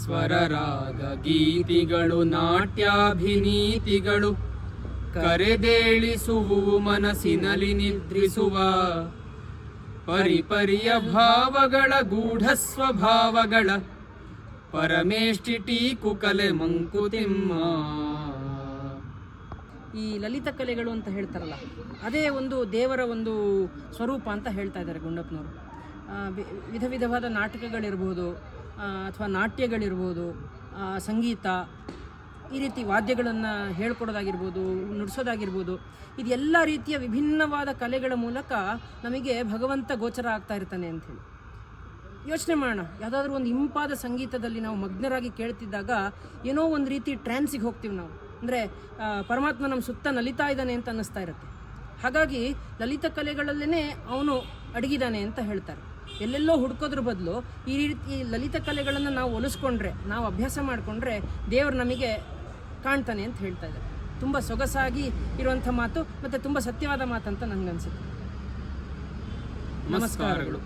ಸ್ವರರಾಗ ಗೀತಿಗಳು, ನಾಟ್ಯಾಭಿನೀತಿಗಳು ಕರೆದೇಳಿಸುವು, ಮನಸ್ಸಿನಲ್ಲಿ ನಿದ್ರಿಸುವ ಪರಿಪರಿಯ ಭಾವಗಳ ಗೂಢ ಸ್ವಭಾವಗಳ ಪರಮೇಷ್ಠಿ ಟೀಕು ಕಲೆ ಮಂಕುತಿಮ್ಮ ಈ ಲಲಿತ ಕಲೆಗಳು ಅಂತ ಹೇಳ್ತಾರಲ್ಲ, ಅದೇ ಒಂದು ದೇವರ ಒಂದು ಸ್ವರೂಪ ಅಂತ ಹೇಳ್ತಾ ಇದ್ದಾರೆ ಗುಂಡಪ್ಪನವರು. ವಿಧ ವಿಧವಾದ ನಾಟಕಗಳಿರ್ಬೋದು ಅಥವಾ ನಾಟ್ಯಗಳಿರ್ಬೋದು ಸಂಗೀತ, ಈ ರೀತಿ ವಾದ್ಯಗಳನ್ನು ಹೇಳ್ಕೊಡೋದಾಗಿರ್ಬೋದು, ನುಡಿಸೋದಾಗಿರ್ಬೋದು, ಇದೆಲ್ಲ ರೀತಿಯ ವಿಭಿನ್ನವಾದ ಕಲೆಗಳ ಮೂಲಕ ನಮಗೆ ಭಗವಂತ ಗೋಚರ ಆಗ್ತಾ ಇರ್ತಾನೆ ಅಂಥೇಳಿ ಯೋಚನೆ ಮಾಡೋಣ. ಯಾವುದಾದ್ರೂ ಒಂದು ಇಂಪಾದ ಸಂಗೀತದಲ್ಲಿ ನಾವು ಮಗ್ನರಾಗಿ ಕೇಳ್ತಿದ್ದಾಗ ಏನೋ ಒಂದು ರೀತಿ ಟ್ರ್ಯಾನ್ಸಿಗೆ ಹೋಗ್ತೀವಿ ನಾವು. ಅಂದರೆ ಪರಮಾತ್ಮ ನಮ್ಮ ಸುತ್ತ ನಲಿತಾ ಇದ್ದಾನೆ ಅಂತ ಅನ್ನಿಸ್ತಾ ಇರುತ್ತೆ. ಹಾಗಾಗಿ ಲಲಿತ ಕಲೆಗಳಲ್ಲೇ ಅವನು ಅಡಗಿದ್ದಾನೆ ಅಂತ ಹೇಳ್ತಾರೆ. ಎಲ್ಲೆಲ್ಲೋ ಹುಡ್ಕೋದ್ರ ಬದಲು ಈ ರೀತಿ ಲಲಿತ ಕಲೆಗಳನ್ನು ನಾವು ಒಲಿಸ್ಕೊಂಡ್ರೆ, ನಾವು ಅಭ್ಯಾಸ ಮಾಡಿಕೊಂಡ್ರೆ ದೇವರು ನಮಗೆ ಕಾಣ್ತಾನೆ ಅಂತ ಹೇಳ್ತಾ ಇದ್ದಾರೆ. ತುಂಬ ಸೊಗಸಾಗಿ ಇರುವಂಥ ಮಾತು ಮತ್ತು ತುಂಬ ಸತ್ಯವಾದ ಮಾತಂತ ನನಗನ್ಸುತ್ತೆ ನಮಸ್ಕಾರಗಳು.